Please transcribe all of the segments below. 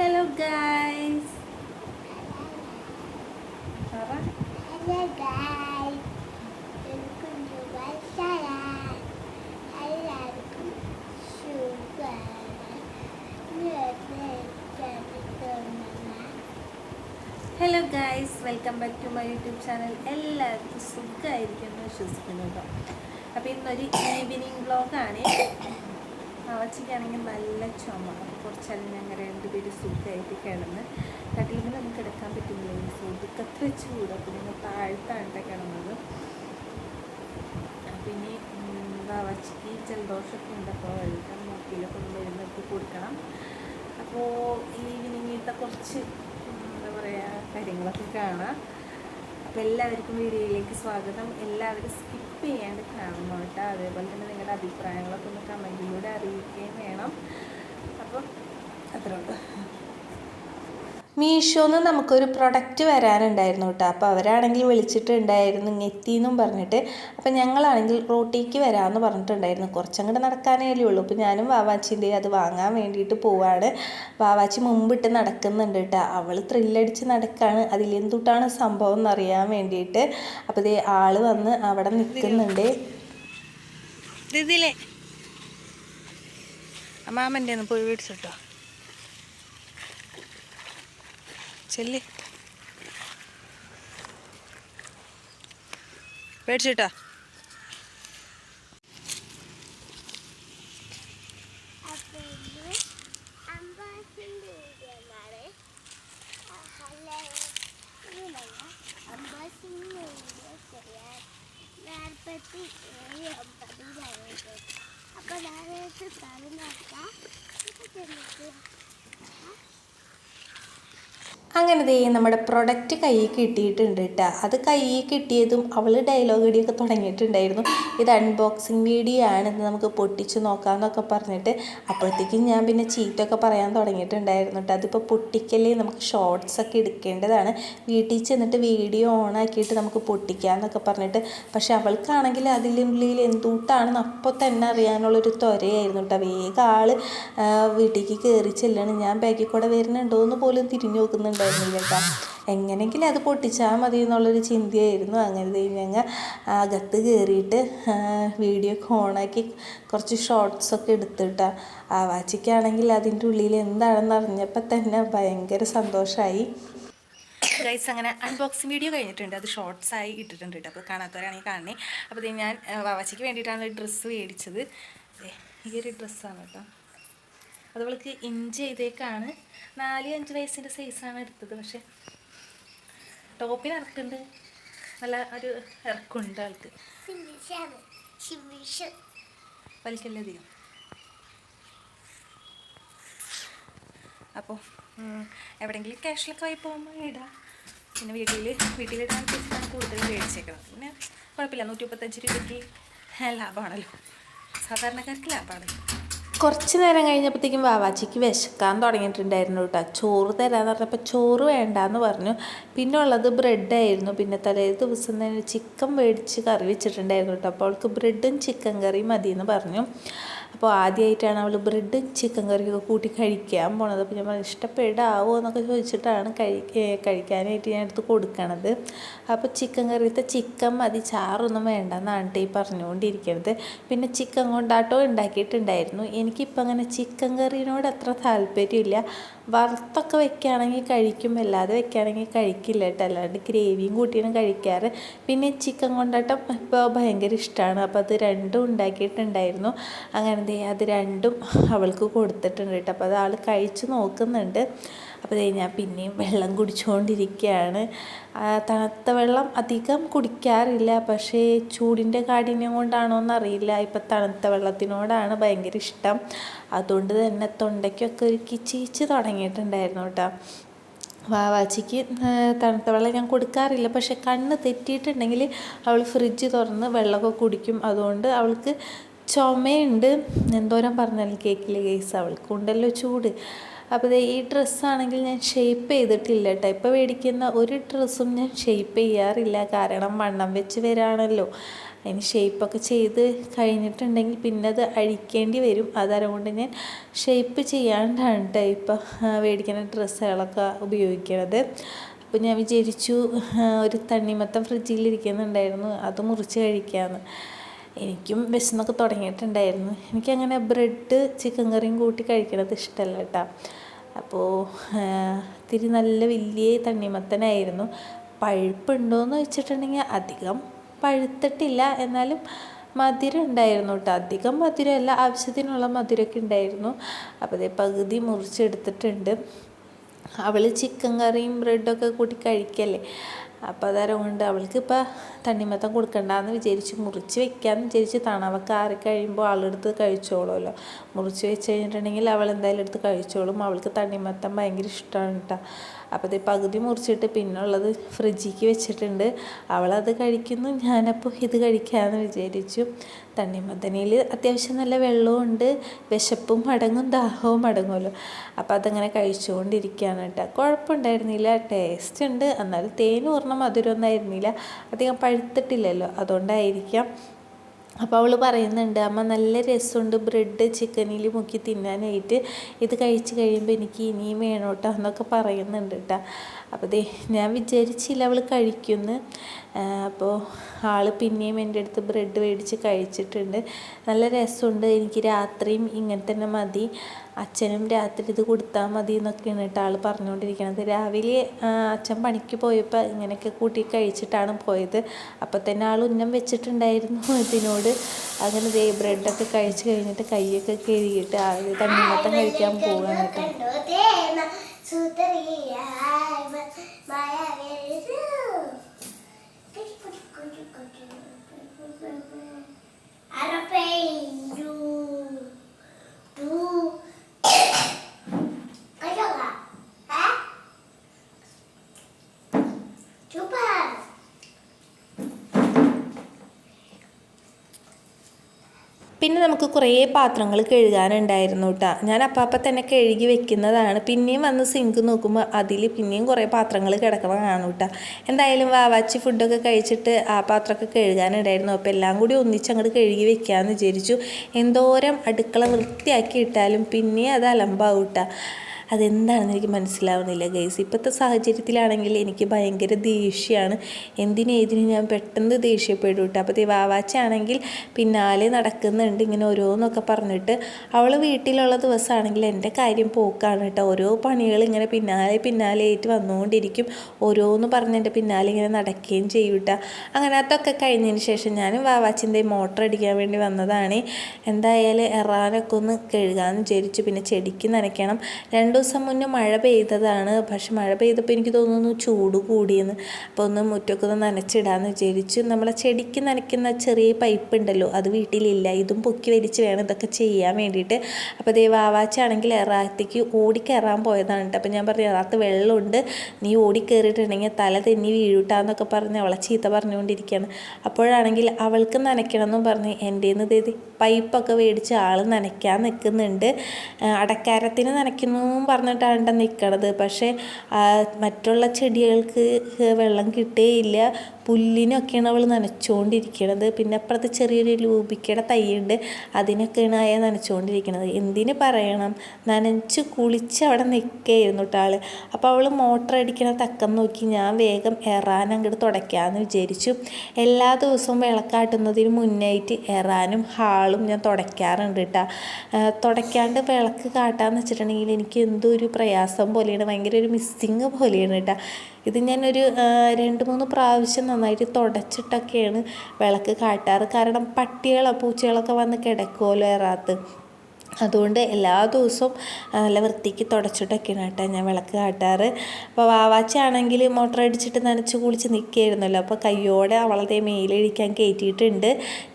Hello guys Hello guys. welcome to my channel. എല്ലാവർക്കും സുഖമാണ് hello guys welcome back to my YouTube channel എല്ലാവർക്കും സുഖമായിരിക്കുന്നു വിശ്വസിക്കുന്നു കേട്ടോ അപ്പോൾ ഇന്നൊരു ഈവനിങ് വ്ളോഗാണ് അവച്ചയ്ക്കാണെങ്കിൽ നല്ല ചുമ. അപ്പോൾ കുറച്ചെല്ലാം ഞങ്ങൾ രണ്ടുപേര് സുഖമായിട്ട് കിടന്ന് കട്ടിലിൽ നമുക്ക് എടുക്കാൻ പറ്റുന്നില്ല ഈ സുഖക്കത്ര ചൂട്. അപ്പോൾ ഞങ്ങൾ താഴ്ത്താണ് കിടന്നത്. പിന്നെ ഇനി വാവച്ചയ്ക്ക് ജലദോഷമൊക്കെ ഉണ്ട്. അപ്പോൾ വെള്ളം മുട്ടിയിൽ കൊണ്ടുവരുന്നൊക്കെ കൊടുക്കണം. അപ്പോൾ ഈവനിങ്ങിലത്തെ കുറച്ച് എന്താ പറയുക കാര്യങ്ങളൊക്കെ കാണാം. അപ്പോൾ എല്ലാവർക്കും വീഡിയോയിലേക്ക് സ്വാഗതം. എല്ലാവരും സ്കിപ്പ് ചെയ്യാണ്ട് കാണണം കേട്ടോ. അതേപോലെ തന്നെ നിങ്ങളുടെ അഭിപ്രായങ്ങളൊക്കെ ഒന്ന് കമന്റിലൂടെ അറിയിക്കുകയും വേണം. അപ്പോൾ അത്ര ഉള്ളൂ. മീഷോന്ന് നമുക്കൊരു പ്രൊഡക്റ്റ് വരാനുണ്ടായിരുന്നു കേട്ടോ അപ്പോൾ അവരാണെങ്കിൽ വിളിച്ചിട്ടുണ്ടായിരുന്നു എത്തിയെന്നും പറഞ്ഞിട്ട്. അപ്പോൾ ഞങ്ങളാണെങ്കിൽ റോട്ടിക്ക് വരാമെന്ന് പറഞ്ഞിട്ടുണ്ടായിരുന്നു. കുറച്ചങ്ങോട്ട് നടക്കാനേ ഉള്ളൂ. അപ്പോൾ ഞാനും വാവാച്ചിന്റെ അത് വാങ്ങാൻ വേണ്ടിയിട്ട് പോവാണ്. വാവാച്ചി മുമ്പിട്ട് നടക്കുന്നുണ്ട് കേട്ടോ അവൾ ത്രില്ലടിച്ച് നടക്കുകയാണ് അതിലെന്തുട്ടാണ് സംഭവം എന്നറിയാൻ വേണ്ടിയിട്ട്. അപ്പോൾ ഇതേ ആൾ വന്ന് അവിടെ നിൽക്കുന്നുണ്ട് അമ്മാമന്റെ ഒന്ന് പോയി മേടിച്ചിട്ടോ ചെല്ല്. പേടിച്ചിട്ടാ നാൽപ്പത്തി ഏഴ് ഒമ്പതിനാണ് അപ്പൊ ഞാൻ പറഞ്ഞാൽ അങ്ങനെ ദേ നമ്മുടെ പ്രൊഡക്റ്റ് കയ്യിൽ കിട്ടിയിട്ടുണ്ട് കേട്ടോ അത് കയ്യിൽ കിട്ടിയതും അവൾ ഡയലോഗ് ഇടിയൊക്കെ തുടങ്ങിയിട്ടുണ്ടായിരുന്നു. ഇത് അൺബോക്സിങ് വീഡിയോ ആണ് നമുക്ക് പൊട്ടിച്ച് നോക്കാമെന്നൊക്കെ പറഞ്ഞിട്ട് അപ്പോഴത്തേക്കും ഞാൻ പിന്നെ ചീറ്റൊക്കെ പറയാൻ തുടങ്ങിയിട്ടുണ്ടായിരുന്നു കേട്ടോ അതിപ്പോൾ പൊട്ടിക്കലേ നമുക്ക് ഷോർട്സ് ഒക്കെ എടുക്കേണ്ടതാണ്. വീട്ടിൽ ചെന്നിട്ട് വീഡിയോ ഓണാക്കിയിട്ട് നമുക്ക് പൊട്ടിക്കാമെന്നൊക്കെ പറഞ്ഞിട്ട്. പക്ഷെ അവൾക്കാണെങ്കിൽ അതിലുള്ളിൽ എന്തുകൊണ്ടാണെന്ന് അപ്പോൾ തന്നെ അറിയാനുള്ളൊരു ത്വരയായിരുന്നു കേട്ടോ വേഗം ആൾ വീട്ടിലേക്ക് കയറി ചെല്ലാണ്. ഞാൻ ബാഗിൽ കൂടെ വരുന്നുണ്ടോ എന്ന് പോലും തിരിഞ്ഞു നോക്കുന്നുണ്ടായിരുന്നില്ല കേട്ടോ. എങ്ങനെയെങ്കിലും അത് പൊട്ടിച്ചാൽ മതി എന്നുള്ളൊരു ചിന്തയായിരുന്നു. അങ്ങനെ ഞങ്ങൾ അകത്ത് കയറിയിട്ട് വീഡിയോ ഒക്കെ ഓണാക്കി കുറച്ച് ഷോർട്സൊക്കെ എടുത്തിട്ടാ ആ വാച്ചിക്കാണെങ്കിൽ അതിന്റെ ഉള്ളിൽ എന്താണെന്ന് അറിഞ്ഞപ്പോൾ തന്നെ ഭയങ്കര സന്തോഷമായി ഗൈസ് അങ്ങനെ അൺബോക്സിങ് വീഡിയോ കഴിഞ്ഞിട്ടുണ്ട്. അത് ഷോർട്സ് ആയി ഇട്ടിട്ടുണ്ട് കേട്ടോ. അപ്പോൾ കാണാത്തവരാണെങ്കിൽ കാണണേ. അപ്പോൾ ഞാൻ വാവാച്ചിക്ക് വേണ്ടിയിട്ടാണ് ഡ്രസ്സ് മേടിച്ചത്. ഈ ഒരു ഡ്രസ്സാണ് കേട്ടോ. അത് ഇഞ്ചി ചെയ്തേക്കാണ്. നാല് അഞ്ച് വയസ്സിന്റെ സൈസാണ് എടുത്തത്. പക്ഷേ ടോപ്പിന് ഇറക്കുണ്ട് നല്ല ഒരു ഇറക്കുണ്ട് ആൾക്ക് വലിക്കല്ലേ അധികം? അപ്പോൾ എവിടെയെങ്കിലും ക്യാഷിലൊക്കെ ആയി പോകുമ്പോൾ ഇടാം. പിന്നെ വീട്ടിൽ വീട്ടിലിടാൻ ഞാൻ കൂടുതൽ മേടിച്ചേക്കണം പിന്നെ കുഴപ്പമില്ല. നൂറ്റി മുപ്പത്തഞ്ച് രൂപയ്ക്ക് ലാഭമാണല്ലോ സാധാരണക്കാർക്ക് ലാഭമാണല്ലോ കുറച്ച് നേരം കഴിഞ്ഞപ്പോഴത്തേക്കും വാവാച്ചിക്ക് വിശക്കാൻ തുടങ്ങിയിട്ടുണ്ടായിരുന്നു കേട്ടോ. ചോറ് തരാമെന്ന് പറഞ്ഞപ്പോൾ ചോറ് വേണ്ടാന്ന് പറഞ്ഞു. പിന്നെ ഉള്ളത് ബ്രെഡായിരുന്നു പിന്നെ തലേ ദിവസം തന്നെ ചിക്കൻ മേടിച്ച് കറി വെച്ചിട്ടുണ്ടായിരുന്നു കേട്ടോ. അപ്പോൾ അവൾക്ക് ബ്രെഡും ചിക്കൻ കറിയും മതിയെന്ന് പറഞ്ഞു. അപ്പോൾ ആദ്യമായിട്ടാണ് അവൾ ബ്രെഡ് ചിക്കൻ കറിയൊക്കെ കൂട്ടി കഴിക്കാൻ പോണത്. അപ്പോൾ ഞാൻ ഇഷ്ടപ്പെടാവോ? എന്നൊക്കെ ചോദിച്ചിട്ടാണ് കഴി കഴിക്കാനായിട്ട് ഞാൻ എടുത്ത് കൊടുക്കണത്. അപ്പോൾ ചിക്കൻ കറിയത്തെ ചിക്കൻ മതി ചാറൊന്നും വേണ്ട എന്നാണ് ഈ പറഞ്ഞുകൊണ്ടിരിക്കുന്നത് പിന്നെ ചിക്കൻ കൊണ്ടാട്ടോ ഉണ്ടാക്കിയിട്ടുണ്ടായിരുന്നു. എനിക്കിപ്പോൾ അങ്ങനെ ചിക്കൻ കറീനോട് അത്ര താല്പര്യമില്ല. വറുത്തൊക്കെ വെക്കുകയാണെങ്കിൽ കഴിക്കും അല്ലാതെ വെക്കുകയാണെങ്കിൽ കഴിക്കില്ല കേട്ടോ. അല്ലാണ്ട് ഗ്രേവിയും കൂട്ടിയാണ് കഴിക്കാറ്. പിന്നെ ചിക്കൻ കൊണ്ടാട്ടം ഇപ്പോൾ ഭയങ്കര ഇഷ്ടമാണ്. അപ്പോൾ അത് രണ്ടും ഉണ്ടാക്കിയിട്ടുണ്ടായിരുന്നു. അങ്ങനെ അത് രണ്ടും അവൾക്ക് കൊടുത്തിട്ടുണ്ട് കേട്ടോ. അപ്പോൾ അത് ആൾ കഴിച്ച് നോക്കുന്നുണ്ട്. അപ്പോൾ ഞാൻ പിന്നെയും വെള്ളം കുടിച്ചുകൊണ്ടിരിക്കുകയാണ്. തണുത്ത വെള്ളം അധികം കുടിക്കാറില്ല. പക്ഷേ ചൂടിന്റെ കാഠിന്യം കൊണ്ടാണോ എന്നറിയില്ല. ഇപ്പം തണുത്ത വെള്ളത്തിനോടാണ് ഭയങ്കര ഇഷ്ടം. അതുകൊണ്ട് തന്നെ തൊണ്ടയ്ക്കൊക്കെ ഒരു കിച്ചീച്ച് തുടങ്ങിയിട്ടുണ്ടായിരുന്നു കേട്ടോ. വാവാച്ചിക്ക് തണുത്ത വെള്ളം ഞാൻ കൊടുക്കാറില്ല. പക്ഷെ കണ്ണ് തെറ്റിയിട്ടുണ്ടെങ്കിൽ അവൾ ഫ്രിഡ്ജ് തുറന്ന് വെള്ളമൊക്കെ കുടിക്കും. അതുകൊണ്ട് അവൾക്ക് ചുമയുണ്ട്. എന്തോരം പറഞ്ഞാലും കേക്കിലെ കേസ് അവൾക്ക് ഉണ്ടല്ലോ ചൂട്. അപ്പോൾ ഈ ഡ്രസ്സാണെങ്കിൽ ഞാൻ ഷേപ്പ് ചെയ്തിട്ടില്ല കേട്ടോ. ഇപ്പോൾ മേടിക്കുന്ന ഒരു ഡ്രസ്സും ഞാൻ ഷേപ്പ് ചെയ്യാറില്ല. കാരണം വണ്ണം വെച്ച് വരാണല്ലോ. അതിന് ഷേപ്പൊക്കെ ചെയ്ത് കഴിഞ്ഞിട്ടുണ്ടെങ്കിൽ പിന്നെ അത് അഴിക്കേണ്ടി വരും. അതുകൊണ്ട് ഞാൻ ഷേപ്പ് ചെയ്യാണ്ടാണ് കേട്ടോ ഇപ്പം മേടിക്കുന്ന ഡ്രസ്സുകളൊക്കെ ഉപയോഗിക്കുന്നത് അപ്പോൾ ഞാൻ വിചാരിച്ചു ഒരു തണ്ണിമത്തം ഫ്രിഡ്ജിലിരിക്കുന്നുണ്ടായിരുന്നു അത് മുറിച്ച് കഴിക്കാമെന്ന് എനിക്കും വിശന്നൊക്കെ തുടങ്ങിയിട്ടുണ്ടായിരുന്നു. എനിക്കങ്ങനെ ബ്രെഡ് ചിക്കൻ കറിയും കൂട്ടി കഴിക്കണത് ഇഷ്ടമല്ല കേട്ടോ അപ്പോൾ ഇത്തിരി നല്ല വലിയ തണ്ണിമത്തനായിരുന്നു. പഴുപ്പുണ്ടോയെന്ന് വെച്ചിട്ടുണ്ടെങ്കിൽ അധികം പഴുത്തിട്ടില്ല. എന്നാലും മധുരം ഉണ്ടായിരുന്നു കേട്ടോ. അധികം മധുരമല്ല. ആവശ്യത്തിനുള്ള മധുരമൊക്കെ ഉണ്ടായിരുന്നു. അപ്പോൾ അതേ പകുതി മുറിച്ചെടുത്തിട്ടുണ്ട്. അവൾ ചിക്കൻ കറിയും ബ്രെഡൊക്കെ കൂട്ടി കഴിക്കല്ലേ? അപ്പോൾ അതാരം കൊണ്ട് അവൾക്ക് ഇപ്പോൾ തണ്ണിമത്തം കൊടുക്കണ്ടെന്ന് വിചാരിച്ച്. മുറിച്ച് വെക്കാമെന്ന് വിചാരിച്ച്. തണവൊക്കെ ആറി കഴിയുമ്പോൾ ആളെടുത്ത് കഴിച്ചോളുമല്ലോ. മുറിച്ച് വെച്ച് കഴിഞ്ഞിട്ടുണ്ടെങ്കിൽ അവൾ എന്തായാലും എടുത്ത് കഴിച്ചോളും. അവൾക്ക് തണ്ണിമത്തം ഭയങ്കര ഇഷ്ടമാണ് കേട്ടോ. അപ്പോൾ ഇത് പകുതി മുറിച്ചിട്ട് പിന്നുള്ളത് ഫ്രിഡ്ജിക്ക് വെച്ചിട്ടുണ്ട്. അവളത് കഴിക്കുന്നു ഞാനപ്പോൾ ഇത് കഴിക്കാമെന്ന് വിചാരിച്ചു. തണ്ണിമത്തനയിൽ അത്യാവശ്യം നല്ല വെള്ളവും ഉണ്ട് വിശപ്പും അടങ്ങും ദാഹവും അടങ്ങുമല്ലോ അപ്പോൾ അതങ്ങനെ കഴിച്ചുകൊണ്ടിരിക്കുകയാണ് കേട്ടോ. കുഴപ്പമുണ്ടായിരുന്നില്ല ടേസ്റ്റ് ഉണ്ട്. എന്നാലും തേൻ ഊർണ മധുരമൊന്നും ആയിരുന്നില്ല. അധികം പഴുത്തിട്ടില്ലല്ലോ അതുകൊണ്ടായിരിക്കാം. അപ്പോൾ അവൾ പറയുന്നുണ്ട് അമ്മ നല്ല രസമുണ്ട് ബ്രെഡ് ചിക്കനിൽ മുക്കി തിന്നാനായിട്ട്. ഇത് കഴിച്ച് കഴിയുമ്പോൾ എനിക്ക് ഇനിയും വേണം കേട്ടോ എന്നൊക്കെ പറയുന്നുണ്ട് കേട്ടോ. അപ്പോൾ ദേ ഞാൻ വിചാരിച്ചില്ല അവൾ കഴിക്കുമെന്ന്. അപ്പോൾ ആൾ പിന്നെയും എന്റെ അടുത്ത് ബ്രെഡ് മേടിച്ച് കഴിച്ചിട്ടുണ്ട്. നല്ല രസമുണ്ട് എനിക്ക് രാത്രിയും ഇങ്ങനെ തന്നെ മതി. അച്ഛനും രാത്രി ഇത് കൊടുത്താൽ മതി എന്നൊക്കെയാണ് കേട്ടോ ആൾ പറഞ്ഞുകൊണ്ടിരിക്കുന്നത് രാവിലെ അച്ഛൻ പണിക്ക് പോയപ്പോൾ ഇങ്ങനെയൊക്കെ കൂട്ടി കഴിച്ചിട്ടാണ് പോയത്. അപ്പോൾ തന്നെ ആൾ ഉന്നം വെച്ചിട്ടുണ്ടായിരുന്നു ഇതിനോട് അങ്ങനെ ദേ ബ്രെഡൊക്കെ കഴിച്ച് കഴിഞ്ഞിട്ട് കൈയൊക്കെ കഴുകിയിട്ട് ആൾ തണ്ണിമത്തം കഴിക്കാൻ പോകാൻ കേട്ടോ തേന സുതറിയായി മ- മായ വെഴുതു. കുടി, കുടി, കുടി, കുടി. അരപ്പേരു. ടു. കഴിച്ചോളാ? ഏ? സൂപ്പർ. പിന്നെ നമുക്ക് കുറേ പാത്രങ്ങൾ കഴുകാനുണ്ടായിരുന്നു കേട്ടോ ഞാൻ അപ്പം തന്നെ കഴുകി വെക്കുന്നതാണ്. പിന്നെയും വന്ന് സിങ്ക് നോക്കുമ്പോൾ അതിൽ പിന്നെയും കുറേ പാത്രങ്ങൾ കിടക്കുന്നതാണ് കേട്ടോ എന്തായാലും വാവാച്ചി ഫുഡൊക്കെ കഴിച്ചിട്ട് ആ പാത്രമൊക്കെ കഴുകാനുണ്ടായിരുന്നു. അപ്പോൾ എല്ലാം കൂടി ഒന്നിച്ച് അങ്ങോട്ട് കഴുകി വെക്കാമെന്ന് വിചാരിച്ചു. എന്തോരം അടുക്കള വൃത്തിയാക്കി ഇട്ടാലും പിന്നെ അത് അലമ്പാവും കേട്ടോ അതെന്താണെന്ന് എനിക്ക് മനസ്സിലാവുന്നില്ല ഗൈസ് ഇപ്പോഴത്തെ സാഹചര്യത്തിലാണെങ്കിൽ എനിക്ക് ഭയങ്കര ദേഷ്യമാണ്. എന്തിനും ഏതിനും ഞാൻ പെട്ടെന്ന് ദേഷ്യപ്പെടും കേട്ടോ അപ്പോൾ വാവാച്ചാണെങ്കിൽ പിന്നാലെ നടക്കുന്നുണ്ട് ഇങ്ങനെ ഓരോന്നൊക്കെ പറഞ്ഞിട്ട്. അവൾ വീട്ടിലുള്ള ദിവസമാണെങ്കിൽ എന്റെ കാര്യം പോക്കാണ് കേട്ടോ ഓരോ പണികൾ ഇങ്ങനെ പിന്നാലെ പിന്നാലെ ആയിട്ട് വന്നുകൊണ്ടിരിക്കും. ഓരോന്ന് പറഞ്ഞ് എന്റെ പിന്നാലെ ഇങ്ങനെ നടക്കുകയും ചെയ്യും കേട്ടോ അങ്ങനെ അതൊക്കെ കഴിഞ്ഞതിന് ശേഷം ഞാനും വാവാച്ചിന്റെ മോട്ടർ അടിക്കാൻ വേണ്ടി വന്നതാണ്. എന്തായാലും എറാനൊക്കെ ഒന്ന് കഴുകാമെന്ന് വിചാരിച്ചു. പിന്നെ ചെടിക്ക് നനയ്ക്കണം. രണ്ട് ദിവസം മുന്നേ മഴ പെയ്തതാണ്. പക്ഷെ മഴ പെയ്തപ്പോൾ എനിക്ക് തോന്നുന്നു ചൂട് കൂടിയെന്ന്. അപ്പോൾ ഒന്ന് മുറ്റൊക്കെ ഒന്ന് നനച്ചിടാമെന്ന് വിചാരിച്ചു. നമ്മളെ ചെടിക്ക് നനയ്ക്കുന്ന ചെറിയ പൈപ്പ് ഉണ്ടല്ലോ അത് വീട്ടിലില്ല. ഇതും പൊക്കി വലിച്ച് വേണം ഇതൊക്കെ ചെയ്യാൻ വേണ്ടിയിട്ട്. അപ്പോൾ ദേ വാവാച്ചാണെങ്കിൽ എറാത്തേക്ക് ഓടിക്കയറാൻ പോയതാണ് അപ്പോൾ ഞാൻ പറഞ്ഞു എറാത്ത് വെള്ളമുണ്ട്. നീ ഓടിക്കയറിയിട്ടുണ്ടെങ്കിൽ തല തെന്നി വീഴൂട്ടാന്നൊക്കെ പറഞ്ഞ് അവളെ ചീത്ത പറഞ്ഞുകൊണ്ടിരിക്കുകയാണ്. അപ്പോഴാണെങ്കിൽ അവൾക്ക് നനയ്ക്കണമെന്നും പറഞ്ഞ് എന്റെ നിന്ന് പൈപ്പൊക്കെ മേടിച്ച് ആൾ നനയ്ക്കാൻ നിൽക്കുന്നുണ്ട്. അടക്കാരത്തിന് നനയ്ക്കുന്നു പറഞ്ഞിട്ടാണ് നിൽക്കണത് പക്ഷേ മറ്റുള്ള ചെടികൾക്ക് വെള്ളം കിട്ടേയില്ല. പുല്ലിനൊക്കെയാണ് അവൾ നനച്ചുകൊണ്ടിരിക്കണത് പിന്നെ അപ്പുറത്ത് ചെറിയൊരു ലൂബിക്കയുടെ തൈയുണ്ട്. അതിനൊക്കെയാണ് അയ നനച്ചുകൊണ്ടിരിക്കണത് എന്തിന് പറയണം? നനച്ച് കുളിച്ച് അവിടെ നിൽക്കുകയായിരുന്നു കേട്ടോ ആൾ അപ്പോൾ അവൾ മോട്ടർ അടിക്കണ തക്കം നോക്കി ഞാൻ വേഗം എറാൻ അങ്ങോട്ട് തുടയ്ക്കാമെന്ന് വിചാരിച്ചു. എല്ലാ ദിവസവും വിളക്കാട്ടുന്നതിന് മുന്നായിട്ട് എറാനും ഹാളും ഞാൻ തുടയ്ക്കാറുണ്ട് കേട്ടോ. തുടയ്ക്കാണ്ട് വിളക്ക് കാട്ടാന്ന് വെച്ചിട്ടുണ്ടെങ്കിൽ എനിക്ക് എന്തോ ഒരു പ്രയാസം പോലെയാണ്. ഭയങ്കര ഒരു മിസ്സിങ് പോലെയാണ് കേട്ടോ. ഇത് ഞാനൊരു രണ്ട് മൂന്ന് പ്രാവശ്യം നന്നായിട്ട് തുടച്ചിട്ടൊക്കെയാണ് വിളക്ക് കാട്ടാറ്. കാരണം പട്ടികളോ പൂച്ചകളൊക്കെ വന്ന് കിടക്കുമല്ലോ എറാത്ത് അതുകൊണ്ട് എല്ലാ ദിവസവും നല്ല വൃത്തിക്ക് തുടച്ചിട്ടൊക്കെയാണ് കേട്ടോ ഞാൻ വിളക്ക് കാട്ടാറ്. അപ്പോൾ വാവാച്ചയാണെങ്കിൽ മോട്ടർ അടിച്ചിട്ട് നനച്ച് കുളിച്ച് നിൽക്കുകയായിരുന്നല്ലോ. അപ്പോൾ കയ്യോടെ അവളതെ മേലഴിക്കാൻ കയറ്റിയിട്ടുണ്ട്.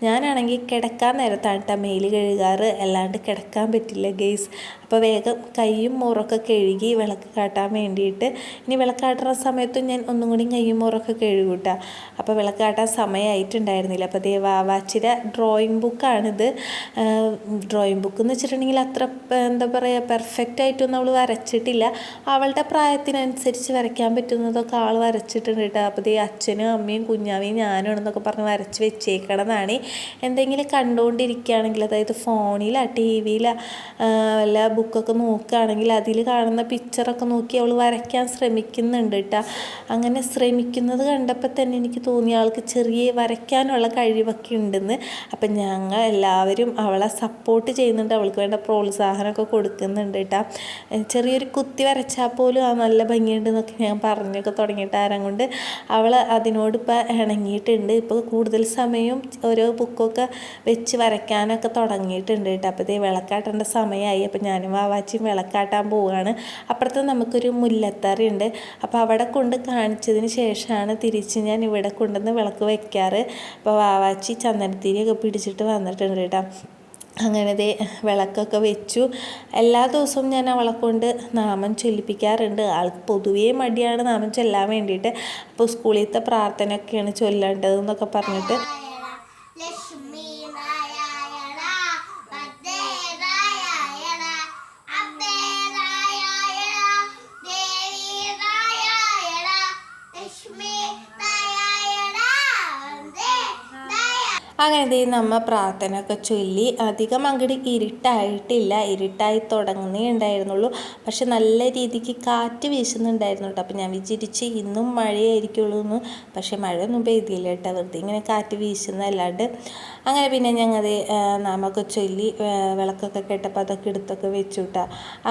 ഞാനാണെങ്കിൽ കിടക്കാൻ നേരത്താണ് കേട്ടോ മേൽ കഴുകാറ്. അല്ലാണ്ട് കിടക്കാൻ പറ്റില്ല ഗെയ്സ് അപ്പോൾ വേഗം കൈയും മോറൊക്കെ കഴുകി വിളക്ക് കാട്ടാൻ വേണ്ടിയിട്ട്. ഇനി വിളക്ക് കാട്ടുന്ന സമയത്തും ഞാൻ ഒന്നും കൂടി കൈയും മോറൊക്കെ കഴുകൂട്ടാ. അപ്പോൾ വിളക്ക് കാട്ടാൻ സമയമായിട്ടുണ്ടായിരുന്നില്ല അപ്പോൾ ദേ വാവാച്ചിര ഡ്രോയിങ് ബുക്കാണിത് ഡ്രോയിങ് ബുക്ക് എന്ന് വെച്ചിട്ടുണ്ടെങ്കിൽ അത്ര എന്താ പറയുക പെർഫെക്റ്റ് ആയിട്ടൊന്നും അവൾ വരച്ചിട്ടില്ല. അവളുടെ പ്രായത്തിനനുസരിച്ച് വരയ്ക്കാൻ പറ്റുന്നതൊക്കെ ആൾ വരച്ചിട്ടുണ്ട് കേട്ടോ. അപ്പോൾ ദേ അച്ഛനും അമ്മയും കുഞ്ഞാവയും ഞാനും ആണെന്നൊക്കെ പറഞ്ഞ് വരച്ച് വെച്ചേക്കണമെന്നാണ് എന്തെങ്കിലും കണ്ടുകൊണ്ടിരിക്കുകയാണെങ്കിൽ അതായത് ഫോണിലാ ടി വിയിലാ വല്ല ബുക്കൊക്കെ നോക്കുകയാണെങ്കിൽ അതിൽ കാണുന്ന പിക്ചറൊക്കെ നോക്കി അവൾ വരയ്ക്കാൻ ശ്രമിക്കുന്നുണ്ട് കേട്ടോ അങ്ങനെ ശ്രമിക്കുന്നത് കണ്ടപ്പോൾ തന്നെ എനിക്ക് തോന്നി ആൾക്ക് ചെറിയ വരയ്ക്കാനുള്ള കഴിവൊക്കെ ഉണ്ടെന്ന്. അപ്പം ഞങ്ങൾ എല്ലാവരും അവളെ സപ്പോർട്ട് ചെയ്യുന്നുണ്ട്. അവൾക്ക് വേണ്ട പ്രോത്സാഹനമൊക്കെ കൊടുക്കുന്നുണ്ട് കേട്ടോ ചെറിയൊരു കുത്തി വരച്ചാൽ പോലും ആ നല്ല ഭംഗിയുണ്ടെന്നൊക്കെ ഞാൻ പറഞ്ഞൊക്കെ തുടങ്ങിയിട്ട് ആരം കൊണ്ട് അവൾ അതിനോട് ഇപ്പോൾ ഇണങ്ങിയിട്ടുണ്ട്. ഇപ്പോൾ കൂടുതൽ സമയം ഓരോ ബുക്കൊക്കെ വെച്ച് വരയ്ക്കാനൊക്കെ തുടങ്ങിയിട്ടുണ്ട് കേട്ടോ അപ്പോൾ ഇതേ വിളക്കാട്ടേണ്ട സമയമായി. അപ്പോൾ ഞാനും വാവാച്ചിയും വിളക്കാട്ടാൻ പോവുകയാണ്. അപ്പുറത്ത് നമുക്കൊരു മുല്ലത്തറി ഉണ്ട്. അപ്പോൾ അവിടെ കൊണ്ട് കാണിച്ചതിന് ശേഷമാണ് തിരിച്ച് ഞാൻ ഇവിടെ കൊണ്ടുവന്ന് വിളക്ക് വയ്ക്കാറ്. അപ്പോൾ വാവാച്ചി ചന്ദനത്തിരിയൊക്കെ പിടിച്ചിട്ട് വന്നിട്ടുണ്ട് കേട്ടോ. അങ്ങനെ വിളക്കൊക്കെ വെച്ചു. എല്ലാ ദിവസവും ഞാൻ അവളെ കൊണ്ട് നാമം ചൊല്ലിപ്പിക്കാറുണ്ട്. ആൾക്ക് പൊതുവേ മടിയാണ് നാമം ചൊല്ലാൻ വേണ്ടിയിട്ട്. അപ്പോൾ സ്കൂളിലത്തെ പ്രാർത്ഥനയൊക്കെയാണ് ചൊല്ലേണ്ടതെന്നൊക്കെ പറഞ്ഞിട്ട്. അങ്ങനെ ദേ നമ്മ പ്രാർത്ഥനയൊക്കെ ചൊല്ലി അധികം അങ്ങോട്ട് ഇരുട്ടായിട്ടില്ല. ഇരുട്ടായി തുടങ്ങുന്നേ ഉണ്ടായിരുന്നുള്ളൂ. പക്ഷെ നല്ല രീതിക്ക് കാറ്റ് വീശുന്നുണ്ടായിരുന്നു കേട്ടോ. അപ്പോൾ ഞാൻ വിചാരിച്ച് ഇന്നും മഴയായിരിക്കുള്ളൂ എന്ന് പക്ഷെ മഴയൊന്നും പെയ്തില്ല കേട്ടോ. വെറുതെ ഇങ്ങനെ കാറ്റ് വീശുന്നതല്ലാണ്ട്. അങ്ങനെ പിന്നെ ഞങ്ങൾ നാമൊക്കെ ചൊല്ലി വിളക്കൊക്കെ കേട്ടപ്പോൾ അതൊക്കെ എടുത്തൊക്കെ വെച്ചു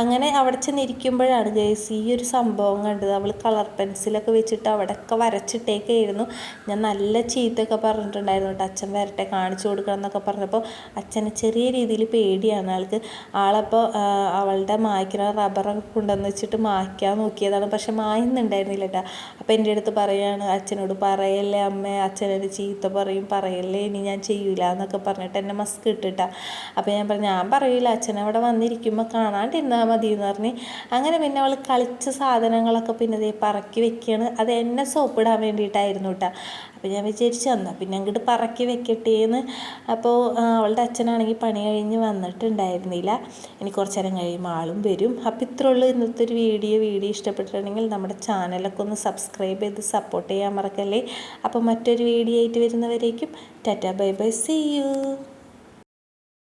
അങ്ങനെ അവിടെ ചെന്നിരിക്കുമ്പോഴാണ് ഗേസ് ഈ ഒരു സംഭവം കണ്ടത്. അവൾ കളർ പെൻസിലൊക്കെ വെച്ചിട്ട് അവിടെയൊക്കെ വരച്ചിട്ടേക്കായിരുന്നു. ഞാൻ നല്ല ചീത്തയൊക്കെ പറഞ്ഞിട്ടുണ്ടായിരുന്നു കേട്ടോ. അച്ഛൻ വരട്ടെ കാണിച്ചു കൊടുക്കണം എന്നൊക്കെ പറഞ്ഞപ്പോൾ അച്ഛനെ ചെറിയ രീതിയിൽ പേടിയാണ് ആൾക്ക്. ആളപ്പോൾ അവളുടെ മായ്ക്കുന്ന റബ്ബറൊക്കെ കൊണ്ടുവന്ന് വെച്ചിട്ട് മായ്ക്കാൻ നോക്കിയതാണ്. പക്ഷെ മായുന്നുണ്ടായിരുന്നില്ല കേട്ടോ. അപ്പോൾ എന്റെ അടുത്ത് പറയാണ് അച്ഛനോട് പറയല്ലേ അമ്മ അച്ഛനൊരു ചീത്ത പറയും പറയല്ലേ ഇനി ഞാൻ ചെയ്യൂല. എന്നൊക്കെ പറഞ്ഞിട്ട് എന്നെ മസ്ക് ഇട്ടിട്ടാ. അപ്പോൾ ഞാൻ പറഞ്ഞു ഞാൻ പറയില്ല അച്ഛൻ അവിടെ വന്നിരിക്കുമ്പോൾ കാണാണ്ടിരുന്നാൽ മതി എന്ന് പറഞ്ഞ് അങ്ങനെ പിന്നെ അവൾ കളിച്ച സാധനങ്ങളൊക്കെ പിന്നെ പറക്കി വെക്കുകയാണ് അത് എന്നെ സോപ്പിടാൻ വേണ്ടിയിട്ടായിരുന്നു കേട്ടോ അപ്പോൾ ഞാൻ വിചാരിച്ചു എന്നാൽ പിന്നെ അങ്ങോട്ട് പറക്കി വെക്കട്ടെ എന്ന് അപ്പോൾ അവളുടെ അച്ഛനാണെങ്കിൽ പണി കഴിഞ്ഞ് വന്നിട്ടുണ്ടായിരുന്നില്ല. ഇനി കുറച്ച് നേരം കഴിയുമ്പോൾ ആളും വരും. അപ്പോൾ ഇത്ര ഉള്ളൂ ഇന്നത്തെ ഒരു വീഡിയോ. വീഡിയോ ഇഷ്ടപ്പെട്ടിട്ടുണ്ടെങ്കിൽ നമ്മുടെ ചാനലൊക്കെ ഒന്ന് സബ്സ്ക്രൈബ് ചെയ്ത് സപ്പോർട്ട് ചെയ്യാൻ മറക്കല്ലേ. അപ്പോൾ മറ്റൊരു വീഡിയോ ആയിട്ട് വരുന്നവരേക്കും tata bye bye. See you